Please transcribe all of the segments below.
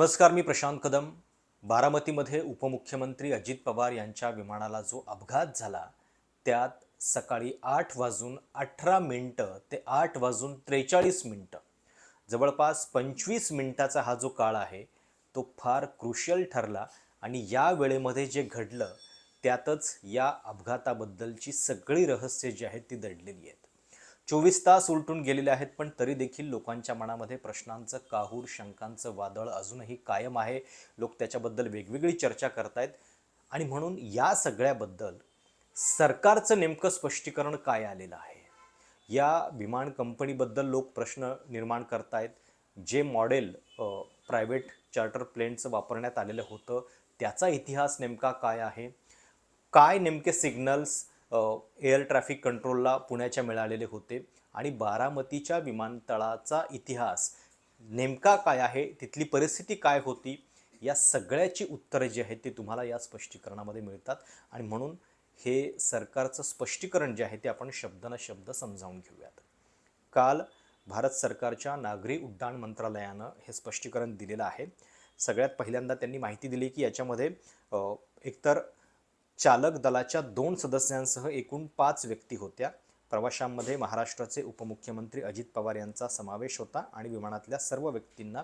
नमस्कार मी प्रशांत कदम. बारामतीमध्ये उपमुख्यमंत्री अजित पवार यांच्या विमानाला जो अपघात झाला त्यात सकाळी आठ वाजून अठरा मिनटं ते आठ वाजून त्रेचाळीस मिनटं. जवळपास पंचवीस मिनटाचा हा जो काळ आहे तो फार क्रुशियल ठरला आणि या वेळेमध्ये जे घडलं त्यातच या अपघाताबद्दलची सगळी रहस्य जी आहेत ती दडलेली आहेत. चोवीस तास उलटून गेलेले आहेत पण तरी देखील लोकांच्या मनामध्ये प्रश्नांचं काहूर शंकांचं वादळ अजूनही कायम आहे. लोक त्याच्याबद्दल वेगवेगळी चर्चा करतायत. आणि म्हणून या सगळ्याबद्दल सरकारचं नेमकं स्पष्टीकरण काय आलेलं आहे? या विमान कंपनीबद्दल लोक प्रश्न निर्माण करतायत. जे मॉडेल प्रायव्हेट चार्टर प्लेनचं वापरण्यात आलेलं होतं त्याचा इतिहास नेमका काय आहे? काय नेमके सिग्नल्स एअर ट्रॅफिक कंट्रोलला पुण्याच्या मिळालेले होते. आणि बारामतीच्या विमानतळाचा इतिहास नेमका काय आहे? तिथली परिस्थिती काय होती? या सगळ्याची उत्तरं जी आहेत ती तुम्हाला या स्पष्टीकरणामध्ये मिळतात. आणि म्हणून हे सरकारचं स्पष्टीकरण जे आहे ते आपण शब्दानं शब्द समजावून घेऊयात. काल भारत सरकारच्या नागरी उड्डाण मंत्रालयानं हे स्पष्टीकरण दिलेलं आहे. सगळ्यात पहिल्यांदा त्यांनी माहिती दिली की याच्यामध्ये एकतर चालक दलाच्या दोन सदस्यांसह एकूण पाच व्यक्ती होत्या. प्रवाशांमध्ये महाराष्ट्राचे उपमुख्यमंत्री अजित पवार यांचा समावेश होता आणि विमानातल्या सर्व व्यक्तींना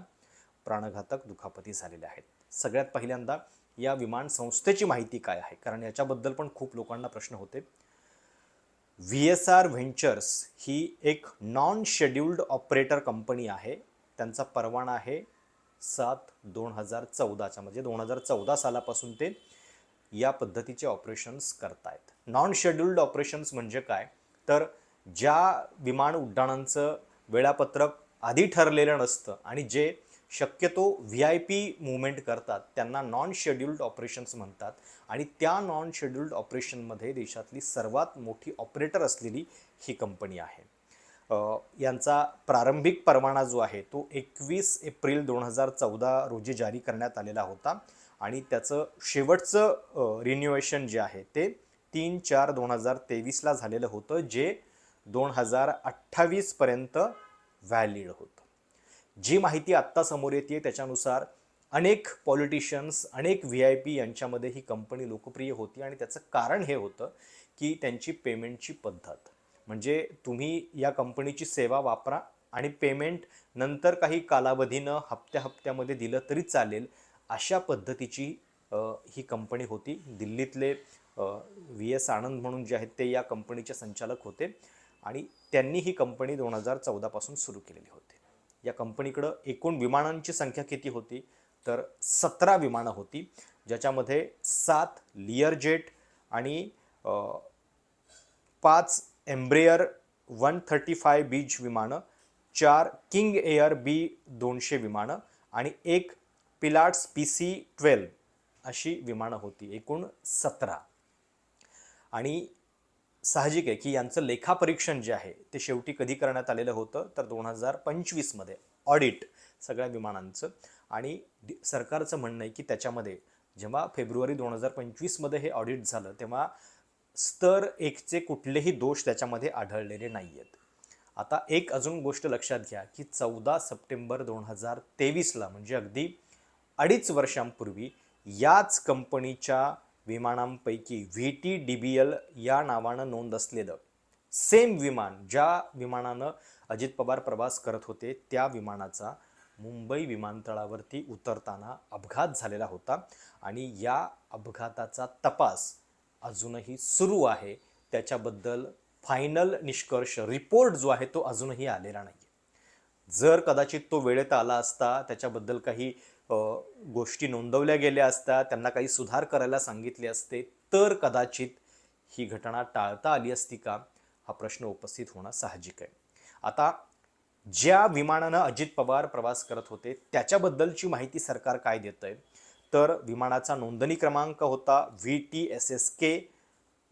प्राणघातक दुखापती झालेल्या आहेत. सगळ्यात पहिल्यांदा या विमान संस्थेची माहिती काय आहे? कारण याच्याबद्दल पण खूप लोकांना प्रश्न होते. व्ही एस आर व्हेंचर्स ही एक नॉन शेड्युल्ड ऑपरेटर कंपनी आहे. त्यांचा परवाना आहे सात दोन हजार चौदाचा म्हणजे दोन हजार चौदा सालापासून ते या पद्धतीचे ऑपरेशन्स करतायत. नॉन शेड्युल्ड ऑपरेशन्स म्हणजे काय? तर ज्या विमान उड्डाणांचं वेळापत्रक आधी ठरलेलं नसतं आणि जे शक्यतो व्ही आय पी मुवमेंट करतात त्यांना नॉन शेड्युल्ड ऑपरेशन्स म्हणतात आणि त्या नॉन शेड्युल्ड ऑपरेशनमध्ये देशातली सर्वात मोठी ऑपरेटर असलेली ही कंपनी आहे. यांचा प्रारंभिक परवाना जो आहे तो एकवीस एप्रिल दोन हजार चौदा रोजी जारी करण्यात आलेला होता. आणि त्याचं शेवटचं रिन्युएशन जे आहे ते तीन चार दोन हजार तेवीसला झालेलं होतं जे दोन हजार अठ्ठावीसपर्यंत व्हॅलिड होतं. जी माहिती आत्ता समोर येते त्याच्यानुसार अनेक पॉलिटिशियन्स अनेक व्ही आय पी यांच्यामध्ये ही कंपनी लोकप्रिय होती आणि त्याचं कारण हे होतं की त्यांची पेमेंटची पद्धत. म्हणजे तुम्ही या कंपनीची सेवा वापरा आणि पेमेंट नंतर काही कालावधीनं हप्त्या हप्त्यामध्ये दिलं तरी चालेल अशा पद्धतीची ही कंपनी होती. दिल्लीतले व्ही एस आनंद म्हणून जे आहेत ते या कंपनीचे संचालक होते आणि त्यांनी ही कंपनी दोन हजार चौदापासून सुरू केलेली होती. या कंपनीकडं एकूण विमानांची संख्या किती होती? तर सतरा विमानं होती ज्याच्यामध्ये सात लिअर जेट आणि पाच Embraer one thirty five Beech विमानं चार किंग एअर बी दोनशे विमानं आणि एक पिलाट्स पी सी ट्वेल्व अशी विमानं होती एकूण सतरा. आणि साहजिक आहे की यांचं लेखापरीक्षण जे आहे ते शेवटी कधी करण्यात आलेलं होतं तर दोन हजार पंचवीसमध्ये ऑडिट सगळ्या विमानांचं. आणि दि- सरकारचं म्हणणं आहे की त्याच्यामध्ये जेव्हा फेब्रुवारी दोन हजार पंचवीसमध्ये हे ऑडिट झालं तेव्हा स्तर एकचे कुठलेही दोष त्याच्यामध्ये आढळलेले नाही आहेत आता एक अजून गोष्ट लक्षात घ्या की चौदा सप्टेंबर दोन हजार तेवीसला म्हणजे अगदी अडीच वर्षांपूर्वी याच कंपनीच्या विमानांपैकी V T D B L या नावानं नोंद असलेलं सेम विमान ज्या विमानानं अजित पवार प्रवास करत होते त्या विमानाचा मुंबई विमानतळावरती उतरताना अपघात झालेला होता आणि या अपघाताचा तपास अजूनही सुरू आहे. त्याच्याबद्दल फायनल निष्कर्ष रिपोर्ट जो आहे तो अजूनही आलेला नाही जर कदाचित तो वेळेत आला असता त्याच्याबद्दल काही गोष्टी नोंदवल्या गेल्या असत्या त्यांना काही सुधार करायला सांगितले असते तर कदाचित ही घटना टाळता आली असती का? हा प्रश्न उपस्थित होणं साहजिक आहे. आता ज्या विमानानं अजित पवार प्रवास करत होते त्याच्याबद्दलची माहिती सरकार काय देतंय? तर विमानाचा नोंदणी क्रमांक होता V T S S K.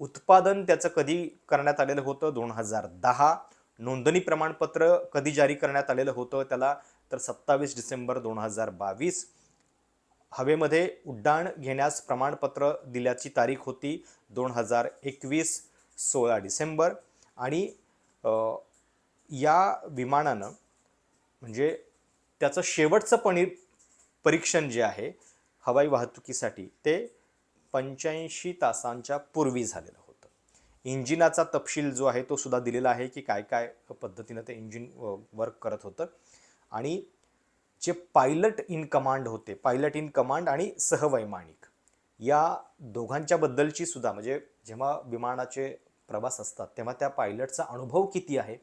उत्पादन त्याचं कधी करण्यात आलेलं होतं? दोन हजार दहा. नोंदणी प्रमाणपत्र कधी जारी करण्यात आलेलं होतं? त्याला तर सत्तावीस डिसेंबर दोन हजार बावीस हवेमध्ये उड्डाण घेण्यास प्रमाणपत्र दिल्याची तारीख होती दोन हजार एकवीस सोळा डिसेंबर. आणि या विमानानं म्हणजे त्याचं शेवटचं पणी परीक्षण जे आहे हवाई वाहतुकीसाठी ते पंच्याऐंशी तासांच्या पूर्वी झालेलं होतं. इंजिनाचा तपशील जो आहे तो सुद्धा दिलेला आहे की काय काय पद्धतीनं ते इंजिन वर्क करत होतं. आणि जे पायलट इन कमांड होते पायलट इन कमांड आणि सहवैमानिक या दोघांच्या बद्दलची सुद्धा म्हणजे जेव्हा विमानाचे प्रवास असतात तेव्हा त्या पायलटचा अनुभव किती आहे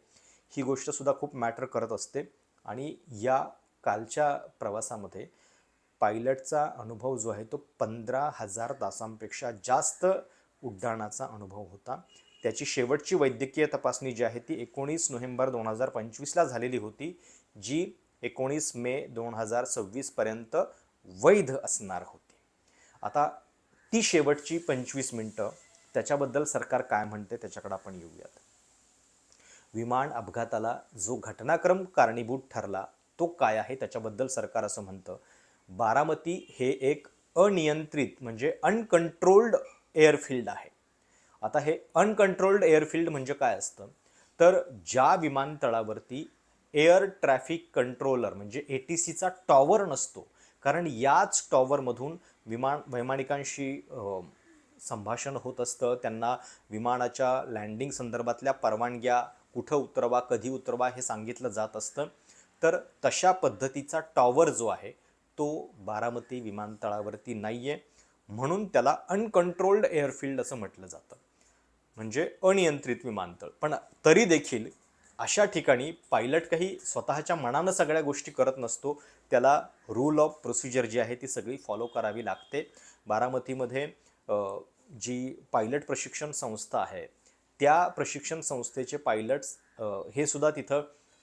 ही गोष्टसुद्धा खूप मॅटर करत असते. आणि या कालच्या प्रवासामध्ये पायलटचा अनुभव जो आहे तो पंधरा हजार तासांपेक्षा जास्त उड्डाणाचा अनुभव होता. त्याची शेवटची वैद्यकीय तपासणी जी आहे ती एकोणीस नोव्हेंबर दोन हजार पंचवीसला झालेली होती जी एकोणीस मे दोन हजार सव्वीसपर्यंत वैध असणार होती. आता ती शेवटची पंचवीस मिनटं त्याच्याबद्दल सरकार काय म्हणते त्याच्याकडे आपण येऊयात. विमान अपघाताला जो घटनाक्रम कारणीभूत ठरला तो काय आहे त्याच्याबद्दल सरकार असं म्हणतं. बारामती हे एक अनियंत्रित म्हणजे अनकंट्रोल्ड एअरफील्ड आहे. आता हे अनकंट्रोल्ड एअरफील्ड म्हणजे काय असतं? तर ज्या विमानतळावरती एअर ट्रॅफिक कंट्रोलर म्हणजे ए टी सीचा टॉवर नसतो. कारण याच टॉवरमधून विमान वैमानिकांशी संभाषण होत असतं. त्यांना विमानाच्या लँडिंग संदर्भातल्या परवानग्या कुठं उतरवा कधी उतरवा हे सांगितलं जात असतं. तर तशा पद्धतीचा टॉवर जो आहे तो बारामती विमानतळावरती नाही आहे म्हणून त्याला अनकंट्रोल्ड एअरफील्ड असं म्हटलं जातं. म्हणजे अनियंत्रित विमानतळ. पण तरी देखील अशा ठिकाणी पायलट काही स्वतःच्या मनानं सगळ्या गोष्टी करत नसतो. त्याला रूल ऑफ प्रोसिजर जी आहे ती सगळी फॉलो करावी लागते. बारामतीमध्ये जी पायलट प्रशिक्षण संस्था आहे त्या प्रशिक्षण संस्थेचे पायलट्स हे सुद्धा तिथं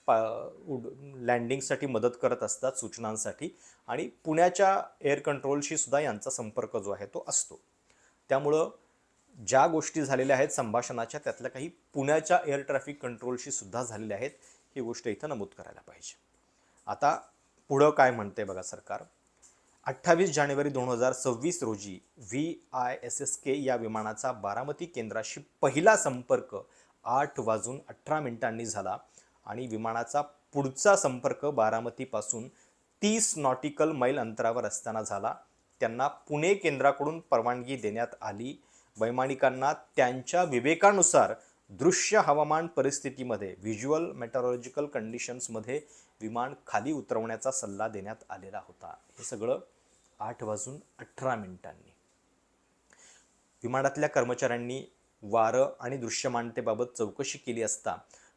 पा उड लँडिंगसाठी मदत करत असतात सूचनांसाठी आणि पुण्याच्या एअर कंट्रोलशी सुद्धा यांचा संपर्क जो आहे तो असतो. त्यामुळं ज्या गोष्टी झालेल्या आहेत संभाषणाच्या त्यातल्या काही पुण्याच्या एअर ट्रॅफिक कंट्रोलशी सुद्धा झालेल्या आहेत ही गोष्ट इथं नमूद करायला पाहिजे. आता पुढं काय म्हणते बघा सरकार. अठ्ठावीस जानेवारी दोन हजार सव्वीस रोजी V I S S K या विमानाचा बारामती केंद्राशी पहिला संपर्क आठ वाजून अठरा मिनिटांनी झाला आणि विमानाचा पुढचा संपर्क बारामतीपासून तीस नॉटिकल मैल अंतरावर असताना झाला. त्यांना पुणे केंद्राकडून परवानगी देण्यात आली. वैमानिकांना त्यांच्या विवेकानुसार दृश्य हवामान परिस्थितीमध्ये व्हिज्युअल मेटॉलॉजिकल कंडिशन्समध्ये विमान खाली उतरवण्याचा सल्ला देण्यात आलेला होता. हे सगळं आठ वाजून अठरा मिनिटांनी. विमानातल्या कर्मचाऱ्यांनी वारं आणि दृश्यमानतेबाबत चौकशी केली असता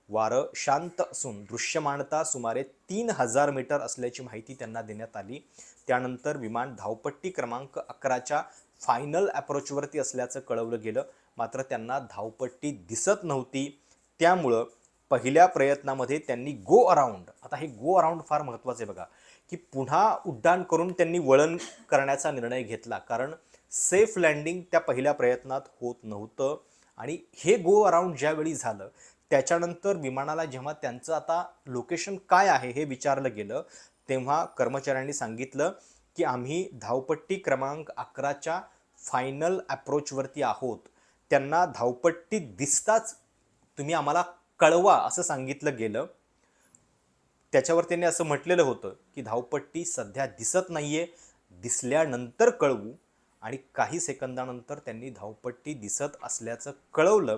वारं शांत असून दृश्यमानता सुमारे तीन हजार मीटर असल्याची माहिती त्यांना देण्यात आली. त्यानंतर विमान धावपट्टी क्रमांक अकराच्या फायनल अप्रोचवरती असल्याचं कळवलं गेलं. मात्र त्यांना धावपट्टी दिसत नव्हती. त्यामुळं पहिल्या प्रयत्नामध्ये त्यांनी गो अराऊंड आता हे गो अराऊंड फार महत्त्वाचं आहे बघा की पुन्हा उड्डाण करून त्यांनी वळण करण्याचा निर्णय घेतला. कारण सेफ लँडिंग त्या पहिल्या प्रयत्नात होत नव्हतं. आणि हे गो अराऊंड ज्यावेळी झालं त्याच्यानंतर विमानाला जेव्हा त्यांचं आता लोकेशन काय आहे हे विचारलं गेलं तेव्हा कर्मचाऱ्यांनी सांगितलं की आम्ही धावपट्टी क्रमांक अकराच्या फायनल अप्रोचवरती आहोत. त्यांना धावपट्टी दिसताच तुम्ही आम्हाला कळवा असं सांगितलं गेलं. त्याच्यावर त्यांनी असं म्हटलेलं होतं की धावपट्टी सध्या दिसत नाही आहे दिसल्यानंतर कळवू आणि काही सेकंदानंतर त्यांनी धावपट्टी दिसत असल्याचं कळवलं.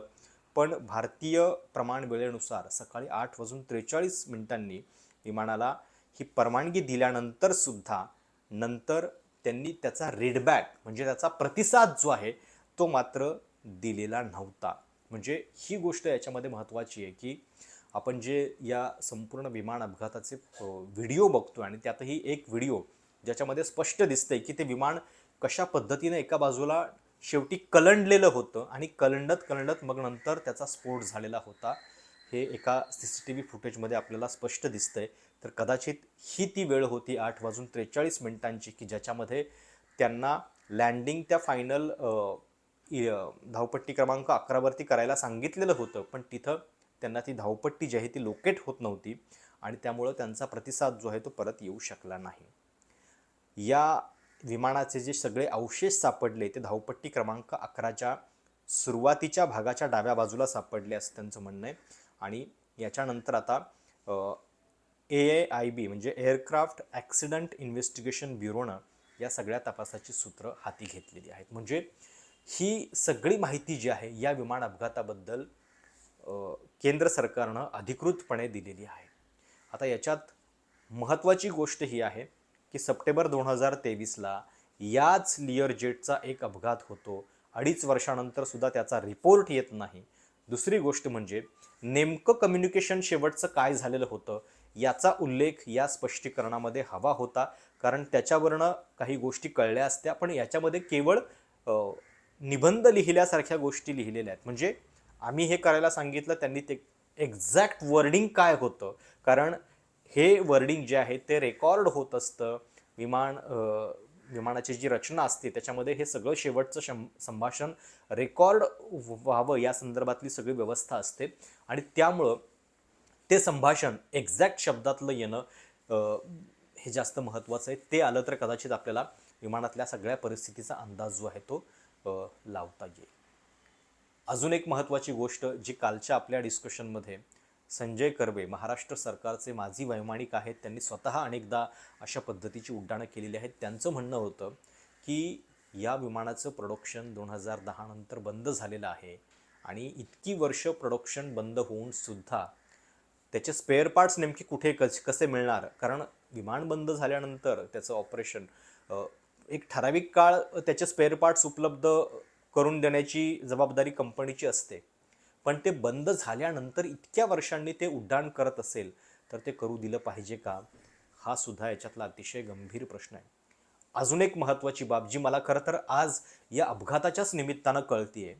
पण भारतीय प्रमाण वेळेनुसार सकाळी आठ वाजून त्रेचाळीस मिनिटांनी विमानाला ही परवानगी दिल्यानंतर सुद्धा नंतर त्यांनी त्याचा रेडबॅक म्हणजे त्याचा प्रतिसाद जो आहे तो मात्र दिलेला नव्हता. म्हणजे ही गोष्ट याच्यामध्ये महत्त्वाची आहे की आपण जे या संपूर्ण विमान अपघाताचे व्हिडिओ बघतो आणि त्यातही एक व्हिडिओ ज्याच्यामध्ये स्पष्ट दिसतंय की ते विमान कशा पद्धतीने एका बाजूला शेवटी कलंडलेलं होतं आणि कलंडत कलंडत मग नंतर त्याचा स्फोट झालेला होता. हे एका सी सी टी व्ही फुटेजमध्ये आपल्याला स्पष्ट दिसतंय. तर कदाचित ही ती वेळ होती आठ वाजून त्रेचाळीस मिनिटांची की ज्याच्यामध्ये त्यांना लँडिंग त्या फायनल धावपट्टी क्रमांक अकरावरती करायला सांगितलेलं होतं. पण तिथं त्यांना ती धावपट्टी जी आहे ती लोकेट होत नव्हती आणि त्यामुळं त्यांचा प्रतिसाद जो आहे तो परत येऊ शकला नाही. या विमानाचे जे सगळे अवशेष सापडले ते धावपट्टी क्रमांक अकराच्या सुरुवातीच्या भागाच्या डाव्या बाजूला सापडले असं त्यांचं म्हणणं आहे. आणि याच्यानंतर आता ए आय बी म्हणजे एअरक्राफ्ट ॲक्सिडंट इन्व्हेस्टिगेशन ब्युरोनं या सगळ्या तपासाची सूत्र हाती घेतलेली आहेत. म्हणजे ही सगळी माहिती जी आहे या विमान अपघाताबद्दल केंद्र सरकारनं अधिकृतपणे दिलेली आहे. आता याच्यात महत्त्वाची गोष्ट ही आहे की सप्टेंबर दोन हजार तेवीसला याच लिअर जेटचा एक अपघात होतो. अडीच वर्षानंतर सुद्धा त्याचा रिपोर्ट येत नाही. दुसरी गोष्ट म्हणजे नेमकं कम्युनिकेशन शेवटचं काय झालेलं होतं याचा उल्लेख या स्पष्टीकरणामध्ये हवा होता कारण त्याच्यावरनं काही गोष्टी कळल्या असत्या पण याच्यामध्ये केवळ निबंध लिहिल्यासारख्या गोष्टी लिहिलेल्या आहेत. म्हणजे आम्ही हे करायला सांगितलं त्यांनी ते एक्झॅक्ट वर्डिंग काय होतं? कारण हे वर्डिंग जे आहे ते रेकॉर्ड होत असतं. विमान विमानाची जी रचना असते त्याच्यामध्ये हे सगळं शेवटचं शं संभाषण रेकॉर्ड व्हावं या संदर्भातली सगळी व्यवस्था असते. आणि त्यामुळं ते संभाषण एक्झॅक्ट शब्दातलं येणं हे जास्त महत्त्वाचं आहे. ते आलं तर कदाचित आपल्याला विमानातल्या सगळ्या परिस्थितीचा अंदाज जो आहे तो लावता येईल. अजून एक महत्त्वाची गोष्ट जी कालच्या आपल्या डिस्कशनमध्ये संजय कर्वे महाराष्ट्र सरकारचे माजी वैमानिक आहेत त्यांनी स्वतः अनेकदा अशा पद्धतीची उड्डाणं केलेली आहेत. त्यांचं म्हणणं होतं की या विमानाचं प्रोडक्शन दोन हजार दहा नंतर बंद झालेलं आहे आणि इतकी वर्ष प्रोडक्शन बंद होऊन सुद्धा त्याचे स्पेअर पार्ट्स नेमके कुठे कस कसे मिळणार? कारण विमान बंद झाल्यानंतर त्याचं ऑपरेशन एक ठराविक काळ त्याचे स्पेअर पार्ट्स उपलब्ध करून देण्याची जबाबदारी कंपनीची असते. पण ते बंद झाल्यानंतर इतक्या वर्षांनी ते उड्डाण करत असेल तर ते करू दिलं पाहिजे का? हा सुद्धा याच्यातला अतिशय गंभीर प्रश्न आहे. अजून एक महत्त्वाची बाब जी मला खरं तर आज या अपघाताच्याच निमित्तानं कळतीये.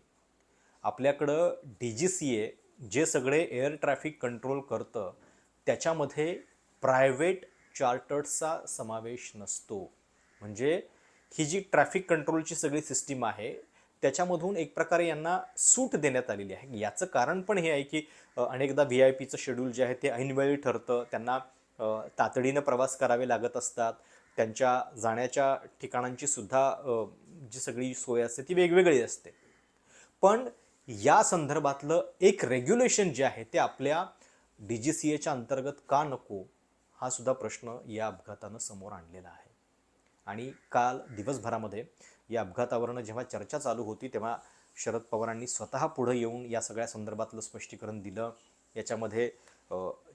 आपल्याकडं डी जी सी ए जे सगळे एअर ट्रॅफिक कंट्रोल करतं त्याच्यामध्ये प्रायव्हेट चार्टर्सचा समावेश नसतो. म्हणजे ही जी ट्रॅफिक कंट्रोलची सगळी सिस्टीम आहे त्याच्यामधून एक प्रकारे यांना सूट देण्यात आलेली आहे. याचं कारण पण हे आहे की अनेकदा व्ही आय पीचं शेड्यूल जे आहे ते ऐनवेळी ठरतं. त्यांना तातडीनं प्रवास करावे लागत असतात. त्यांच्या जाण्याच्या ठिकाणांची सुद्धा जी सगळी सोय असते ती वेगवेगळी असते. पण या संदर्भातलं एक रेग्युलेशन जे आहे ते आपल्या डी जी सी एच्या अंतर्गत का नको हा सुद्धा प्रश्न या अपघातानं समोर आणलेला आहे. आणि काल दिवसभरामध्ये या अपघातावरनं जेव्हा चर्चा चालू होती तेव्हा शरद पवारांनी स्वतः पुढं येऊन या सगळ्या संदर्भातलं स्पष्टीकरण दिलं. याच्यामध्ये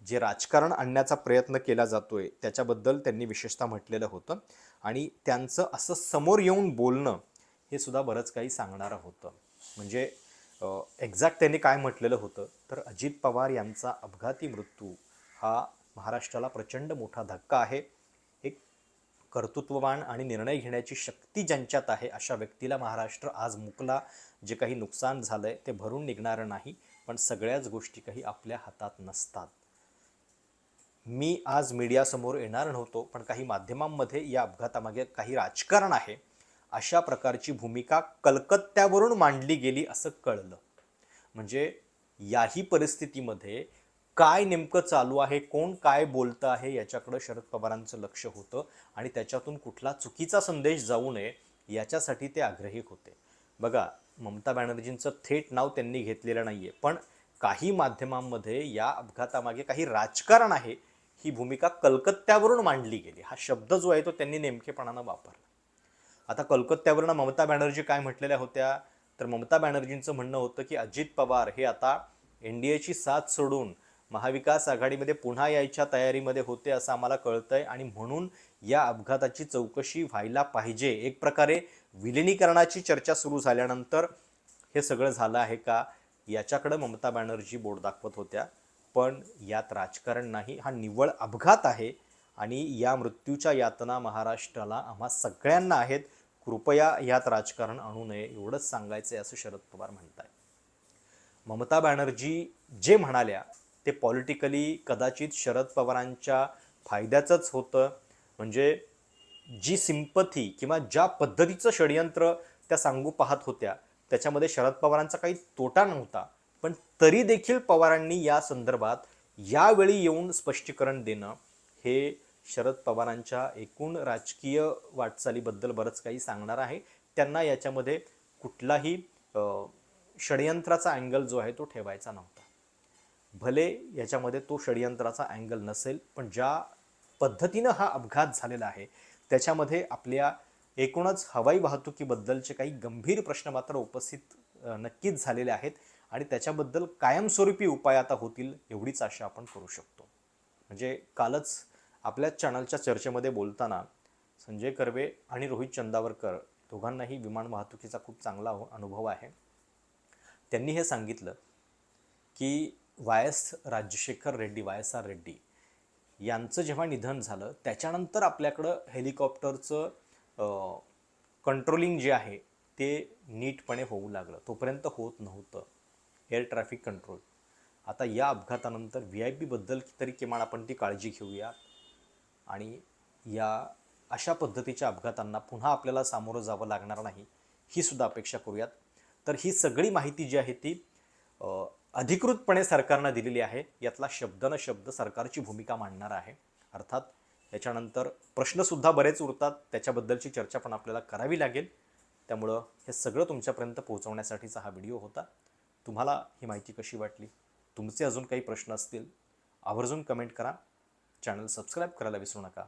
जे राजकारण आणण्याचा प्रयत्न केला जातोय त्याच्याबद्दल त्यांनी विशेषतः म्हटलेलं होतं. आणि त्यांचं असं समोर येऊन बोलणं हे सुद्धा बरंच काही सांगणारं होतं. म्हणजे एक्झॅक्ट त्यांनी काय म्हटलेलं होतं? तर अजित पवार यांचा अपघाती मृत्यू हा महाराष्ट्राला प्रचंड मोठा धक्का आहे. एक कर्तृत्ववान आणि निर्णय घेण्याची शक्ती ज्यांच्यात आहे अशा व्यक्तीला महाराष्ट्र आज मुकला. जे काही नुकसान झालं आहे ते भरून निघणारं नाही पण सगळ्याच गोष्टी काही आपल्या हातात नसतात. मी आज मीडियासमोर येणार नव्हतो पण काही माध्यमांमध्ये या अपघातामागे काही राजकारण आहे. अशा प्रकारची भूमिका कलकत्त्यावरून मांडली गेली असं कळलं. म्हणजे याही परिस्थितीमध्ये काय नेमकं चालू आहे कोण काय बोलतं आहे याच्याकडं शरद पवारांचं लक्ष होतं आणि त्याच्यातून कुठला चुकीचा संदेश जाऊ नये याच्यासाठी ते आग्रही होते. बघा ममता बॅनर्जींचं थेट नाव त्यांनी घेतलेलं नाही आहे पण काही माध्यमांमध्ये या अपघातामागे काही राजकारण आहे ही भूमिका कलकत्त्यावरून मांडली गेली. हा शब्द जो आहे तो त्यांनी नेमकेपणानं वापरला. आता कलकत्त्यावरनं ममता बॅनर्जी काय म्हटलेल्या होत्या? तर ममता बॅनर्जींचं म्हणणं होतं की अजित पवार हे आता एन डी एची साथ सोडून महाविकास आघाडीमध्ये पुन्हा यायच्या तयारीमध्ये होते असं आम्हाला कळतंय आणि म्हणून या अपघाताची चौकशी व्हायला पाहिजे. एक प्रकारे विलिनीकरणाची चर्चा सुरू झाल्यानंतर हे सगळं झालं आहे का? याच्याकडं ममता बॅनर्जी बोट दाखवत होत्या. पण यात राजकारण नाही हा निव्वळ अपघात आहे आणि या मृत्यूच्या यातना महाराष्ट्राला आम्हा सगळ्यांना आहेत. कृपया यात राजकारण आणू नये एवढंच सांगायचं आहे असं शरद पवार म्हणत आहे ममता बॅनर्जी जे म्हणाल्या ते पॉलिटिकली कदाचित शरद पवारांच्या फायद्याचंच होतं. म्हणजे जी सिंपथी किंवा ज्या पद्धतीचं षडयंत्र त्या सांगू पाहत होत्या त्याच्यामध्ये शरद पवारांचा काही तोटा नव्हता. पण तरी देखील पवारांनी या संदर्भात यावेळी येऊन स्पष्टीकरण देणं हे शरद पवारांच्या एकूण राजकीय वाटचालीबद्दल बरंच काही सांगणार आहे. त्यांना याच्यामध्ये कुठलाही षडयंत्राचा अँगल जो आहे तो ठेवायचा नव्हता. भले याच्यामध्ये तो षडयंत्राचा अँगल नसेल पण ज्या पद्धतीनं हा अपघात झालेला आहे त्याच्यामध्ये आपल्या एकूणच हवाई वाहतुकीबद्दलचे काही गंभीर प्रश्न मात्र उपस्थित नक्कीच झालेले आहेत आणि त्याच्याबद्दल कायमस्वरूपी उपाय आता होतील एवढीच आशा आपण करू शकतो. म्हणजे कालच आपल्याच चॅनलच्या चर्चेमध्ये बोलताना संजय कर्वे आणि रोहित चंदावरकर दोघांनाही विमान वाहतुकीचा खूप चांगला अनुभव आहे. त्यांनी हे सांगितलं की Y S Rajasekhar Reddy Y S R Reddy यांचं जेव्हा निधन झालं त्याच्यानंतर आपल्याकडं हेलिकॉप्टरचं कंट्रोलिंग जे आहे ते नीटपणे होऊ लागलं. तोपर्यंत होत नव्हतं. एअर ट्रॅफिक कंट्रोल आता या अपघातानंतर व्ही आय पीबद्दल तरी किमान आपण ती काळजी घेऊया. आणि या अशा पद्धतीच्या अपघातांना पुन्हा आपल्याला सामोरं जावं लागणार नाही ही सुद्धा अपेक्षा करूयात. तर ही सगळी माहिती जी आहे ती अधिकृतपणे सरकारनं दिलेली आहे. यातला शब्द न शब्द सरकारची भूमिका मांडणार आहे. अर्थात याच्यानंतर प्रश्नसुद्धा बरेच उरतात. त्याच्याबद्दलची चर्चा पण आपल्याला करावी लागेल. त्यामुळं हे सगळं तुमच्यापर्यंत पोहोचवण्यासाठीचा हा व्हिडिओ होता. तुम्हाला ही माहिती कशी वाटली? तुमचे अजून काही प्रश्न असतील आवर्जून कमेंट करा. चॅनल सबस्क्राईब करायला विसरू नका.